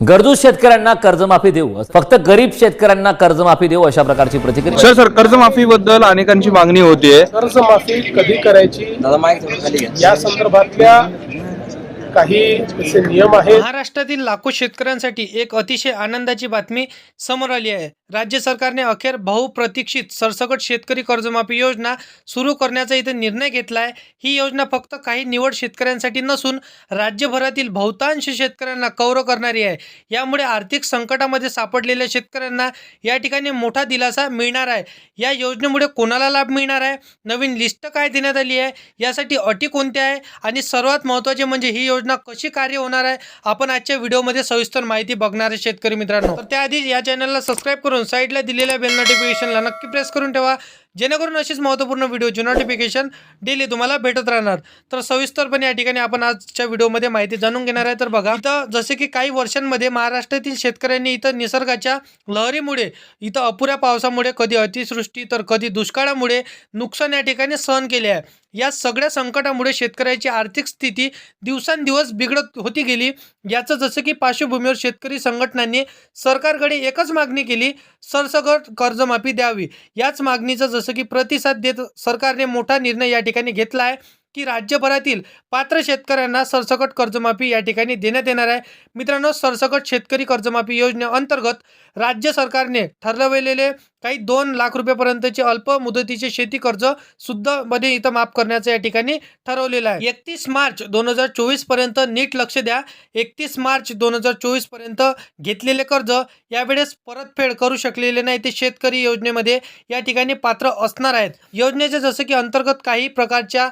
गरजू शेतकऱ्यांना कर्जमाफी देऊ. फक्त गरीब शेतकऱ्यांना कर्जमाफी देऊ अशा प्रकारची प्रतिक्रिया. सर सर कर्जमाफीबद्दल अनेकांची मागणी होतीये. कर्जमाफी कधी करायची? या संदर्भातल्या काही असे नियम आहेत. महाराष्ट्रातील लाखो शेतकऱ्यांसाठी एक अतिशय आनंदाची बातमी समोर आली आहे. राज्य सरकारने अखेर बहुप्रतीक्षित सरसकट शेतकरी कर्जमाफी योजना सुरू करण्याचा इथे निर्णय घेतला आहे ही योजना फक्त काही निवड शेतकऱ्यांसाठी नसून राज्यभरातील बहुतांश शेतकऱ्यांना कौर करणारी आहे. यामुळे आर्थिक संकटामध्ये सापडलेल्या शेतकऱ्यांना या ठिकाणी मोठा दिलासा मिळणार आहे. या योजनेमुळे कोणाला लाभ मिळणार आहे? नवीन लिस्ट काय देण्यात आली आहे? यासाठी अटी कोणत्या आहे? आणि सर्वात महत्त्वाचे म्हणजे ही योजना कशी कार्य होणार आहे? आपण आजच्या व्हिडिओमध्ये सविस्तर माहिती बघणार आहे शेतकरी मित्रांनो. तर त्याआधी या चॅनलला सबस्क्राईब करून साईडला दिलेल्या बेल नोटिफिकेशनला नक्की प्रेस करून ठेवा. जेणेकरून अशीच महत्त्वपूर्ण व्हिडिओची नोटिफिकेशन डेली तुम्हाला भेटत राहणार. तर सविस्तरपणे या ठिकाणी आपण आजच्या व्हिडिओमध्ये माहिती जाणून घेणार आहे. तर बघा इथं जसे की काही वर्षांमध्ये महाराष्ट्रातील शेतकऱ्यांनी इथं निसर्गाच्या लहरीमुळे इथं अपुऱ्या पावसामुळे कधी अतिवृष्टी तर कधी दुष्काळामुळे नुकसान या ठिकाणी सहन केले आहे. या सगळ्या संकटामुळे शेतकऱ्याची आर्थिक स्थिती दिवसांदिवस बिघडत होती गेली. याचं जसं की पार्श्वभूमीवर शेतकरी संघटनांनी सरकारकडे एकच मागणी केली सरसकट कर्जमाफी द्यावी. याच मागणीचं जसं की प्रतिसाद देत सरकारने मोठा निर्णय या ठिकाणी घेतला आहे की राज्यभरातील पात्र शेतकऱ्यांना सरसकट कर्जमाफी या ठिकाणी देण्यात येणार आहे. मित्रांनो सरसकट शेतकरी कर्जमाफी योजनेअंतर्गत राज्य सरकारने ठरवलेले काही दोन लाख रुपयापर्यंतचे अल्प मुदतीचे शेती कर्ज सुद्धा मध्ये इथं माफ करण्याचं या ठिकाणी ठरवलेलं आहे. एकतीस मार्च दोन हजार चोवीसपर्यंत नीट लक्ष द्या. एकतीस मार्च दोन हजार चोवीसपर्यंत घेतलेले कर्ज यावेळेस परतफेड करू शकलेले नाही ते शेतकरी योजनेमध्ये या ठिकाणी पात्र असणार आहेत. योजनेचे जसं की अंतर्गत काही प्रकारच्या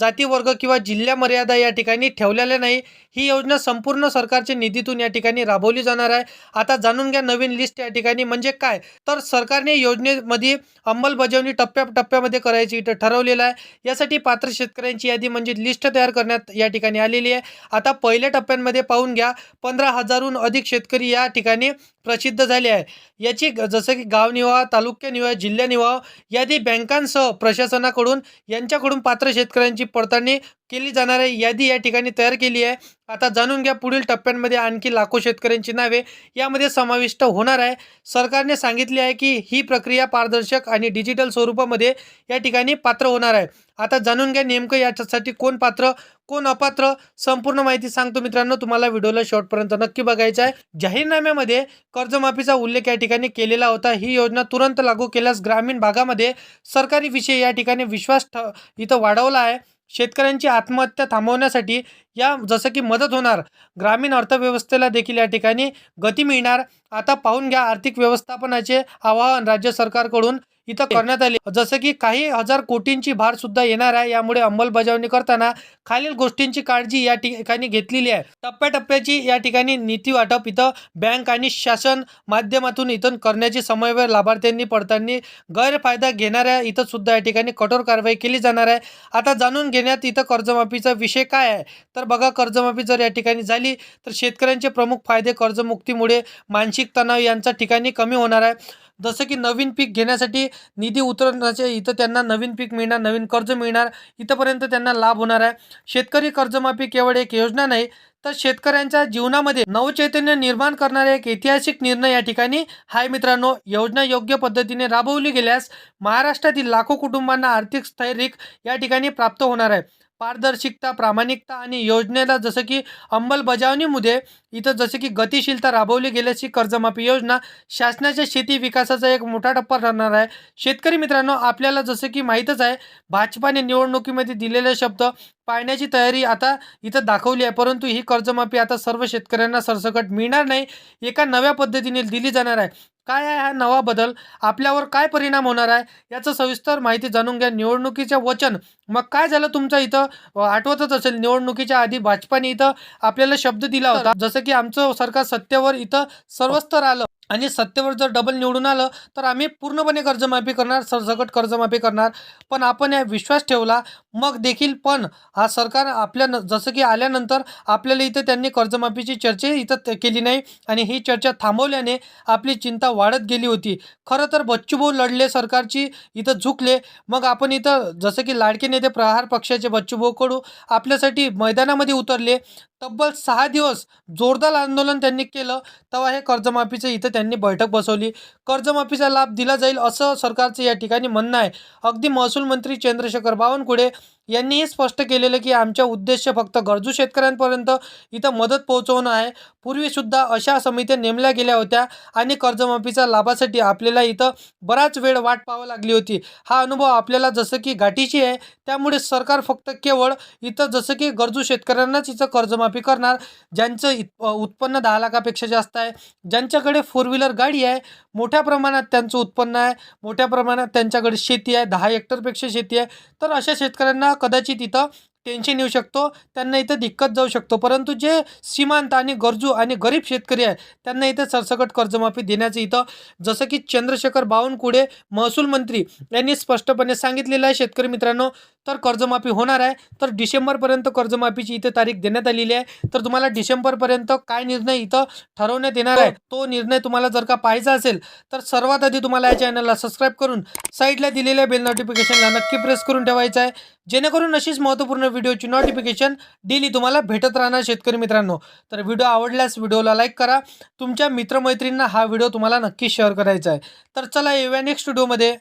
जातीवर्ग किंवा जिल्हा मर्यादा या ठिकाणी ठेवलेल्या नाही. ही योजना संपूर्ण सरकारच्या निधीतून या ठिकाणी राबवली जाणार आहे. आता जाणून घ्या नवीन लिस्ट या ठिकाणी म्हणजे काय? तर सरकार सरकारने योजनेमध्ये अंमलबजावणी टप्प्याटप्प्यामध्ये करायची इथं ठरवलेलं आहे. यासाठी पात्र शेतकऱ्यांची यादी म्हणजे लिस्ट तयार करण्यात या ठिकाणी आलेली आहे. आता पहिल्या टप्प्यांमध्ये पाहून घ्या पंधरा हजारहून अधिक शेतकरी या ठिकाणी प्रसिद्ध झाली आहे. याची जसं की गावनिवाह निवाह तालुका निवाह जिल्हा निवाह यादी बँकांसह प्रशासनाकडून यांच्याकडून पात्र शेतकऱ्यांची पडताळणी केली जाणार आहे. यादी या ठिकाणी तयार केली आहे. आता जाणून घ्या पुढील टप्प्यांमध्ये आणखी लाखो शेतकऱ्यांची नावे. यामध्ये समाविष्ट होणार आहे. सरकारने सांगितले आहे की ही प्रक्रिया पारदर्शक आणि डिजिटल स्वरूपामध्ये या ठिकाणी पात्र होणार आहे. आता जाणून घ्या नेमकं याच्यासाठी कोण पात्र कोण अपात्र संपूर्ण माहिती सांगतो मित्रांनो तुम्हाला व्हिडिओला शेवटपर्यंत नक्की बघायचं आहे. जाहीरनाम्यामध्ये कर्जमाफीचा उल्लेख या ठिकाणी केलेला होता. ही योजना तुरंत लागू केल्यास ग्रामीण भागामध्ये सरकारी विषय या ठिकाणी विश्वास ठ इथं वाढवला आहे. शेतकऱ्यांची आत्महत्या थांबवण्यासाठी या जसं की मदत होणार ग्रामीण अर्थव्यवस्थेला देखील या ठिकाणी गती मिळणार. आता पाहून घ्या आर्थिक व्यवस्थापनाचे आवाहन राज्य सरकारकडून. इथं करण्यात आले. जसं की काही हजार कोटींची भार सुद्धा येणार आहे. यामुळे अंमलबजावणी करताना खालील गोष्टींची काळजी या ठिकाणी घेतलेली आहे. टप्प्याटप्प्याची या ठिकाणी नीती वाटप इथं बँक आणि शासन माध्यमातून इथं करण्याची समन्वय लाभार्थ्यांनी पडताळणी गैरफायदा घेणाऱ्या इथं सुद्धा या ठिकाणी कठोर कारवाई केली जाणार आहे. आता जाणून घेण्यात इथं कर्जमाफीचा विषय काय आहे? तर बघा कर्जमाफी जर या ठिकाणी झाली तर शेतकऱ्यांचे प्रमुख फायदे कर्जमुक्तीमुळे मानसिक तणाव यांचा ठिकाणी कमी होणार आहे. जसं की नवीन पीक घेण्यासाठी निधी उतरण्याचे इथं त्यांना नवीन पीक मिळणार नवीन कर्ज मिळणार इथंपर्यंत त्यांना लाभ होणार आहे. शेतकरी कर्जमाफी केवळ एक योजना नाही तर शेतकऱ्यांच्या जीवनामध्ये नवचैतन्य निर्माण करणारे एक ऐतिहासिक निर्णय या ठिकाणी हाय मित्रांनो. योजना योग्य पद्धतीने राबवली गेल्यास महाराष्ट्रातील लाखो कुटुंबांना आर्थिक स्थैर्य या ठिकाणी प्राप्त होणार आहे. पारदर्शकता प्रामाणिकता आणि योजनेला जसं की अंमलबजावणीमध्ये इथं जसं की गतिशीलता राबवली गेल्याची कर्जमाफी योजना शासनाच्या शेती विकासाचा एक मोठा टप्पा ठरणार आहे. शेतकरी मित्रांनो आपल्याला जसं की माहीतच आहे भाजपाने निवडणुकीमध्ये दिलेले शब्द पाळण्याची तयारी आता इथं दाखवली आहे. परंतु ही कर्जमाफी आता सर्व शेतकऱ्यांना सरसकट मिळणार नाही. एका नव्या पद्धतीने दिली जाणार आहे. काय आहे हा नवा बदल? आपल्यावर काय परिणाम होणार आहे? याचं सविस्तर माहिती जाणून घ्या. निवडणुकीचे वचन. मग काय झालं तुमचं इथं? आठवतच असेल निवडणुकीच्या आधी भाजपाने इथं आपल्याला शब्द दिला होता. जसं की आमचं सरकार सत्तेवर इथं सर्वस्तर आलं. आणि सत्तेवर जर डबल निवडून आलं तर आम्ही पूर्णपणे कर्जमाफी करणार सरसकट कर्जमाफी करणार. पण आपण या विश्वास ठेवला मग देखील पण हा सरकार आपल्या न- जसं की आल्यानंतर आपल्याला इथं त्यांनी कर्जमाफीची चर्चा इथं केली नाही. आणि ही चर्चा थांबवल्याने आपली चिंता वाढत गेली होती. खरं तर बच्चूभाऊ लढले सरकारची इथं झुकले. मग आपण इथं जसं की लाडके नेते प्रहार पक्षाचे बच्चूभाऊ कडू आपल्यासाठी मैदानामध्ये उतरले. तब्बल सहा दिवस जोरदार आंदोलन त्यांनी केलं. तेव्हा हे कर्जमाफीचं इथं त्यांनी बैठक बसवली. कर्जमाफीचा लाभ दिला जाईल असं सरकारचं या ठिकाणी म्हणणं आहे. अगदी महसूल मंत्री चंद्रशेखर बावनकुळे यांनीही स्पष्ट केलेलं की आमचा उद्देश फक्त गरजू शेतकऱ्यांपर्यंत इथं मदत पोहोचवणं आहे. पूर्वीसुद्धा अशा समित्या नेमल्या गेल्या होत्या आणि कर्जमाफीच्या लाभासाठी आपल्याला इथं बराच वेळ वाट पाहावं लागली होती. हा अनुभव आपल्याला जसं की गाठीची आहे त्यामुळे सरकार फक्त केवळ इथं जसं की गरजू शेतकऱ्यांनाच इथं कर्जमाफी करणार ज्यांचं इत उत्पन्न दहा लाखापेक्षा जास्त आहे ज्यांच्याकडे फोर व्हीलर गाडी आहे मोठ्या प्रमाणात त्यांचं उत्पन्न आहे मोठ्या प्रमाणात त्यांच्याकडे शेती आहे दहा हेक्टरपेक्षा शेती आहे तर अशा शेतकऱ्यांना कदाचित इथं टेन्शन येऊ शकतो. त्यांना इथं दिक्कत जाऊ शकतो. परंतु जे सीमांत आणि गरजू आणि गरीब शेतकरी आहे त्यांना इथं सरसकट कर्जमाफी देण्याचं इथं जसं की चंद्रशेखर बावनकुळे महसूल मंत्री यांनी स्पष्टपणे सांगितलेलं आहे. शेतकरी मित्रांनो तर कर्जमाफी होणार आहे. तर डिसेंबरपर्यंत कर्जमाफीची इथं तारीख देण्यात आलेली आहे. तर तुम्हाला डिसेंबरपर्यंत काय निर्णय इथं ठरवण्यात येणार आहे तो निर्णय तुम्हाला जर का पाहायचा असेल तर सर्वात आधी तुम्हाला या चॅनलला सबस्क्राईब करून साईडला दिलेल्या बेल नोटिफिकेशनला नक्की प्रेस करून ठेवायचं आहे. जेणेकरून अशीच महत्त्वपूर्ण व्हिडिओची नोटिफिकेशन डेली तुम्हाला भेटत राहणार शेतकरी मित्रांनो. तर व्हिडिओ आवडल्यास व्हिडिओला लाईक करा. तुमच्या मित्रमैत्रींना हा व्हिडिओ तुम्हाला नक्की शेअर करायचा आहे. तर चला येऊया नेक्स्ट व्हिडिओमध्ये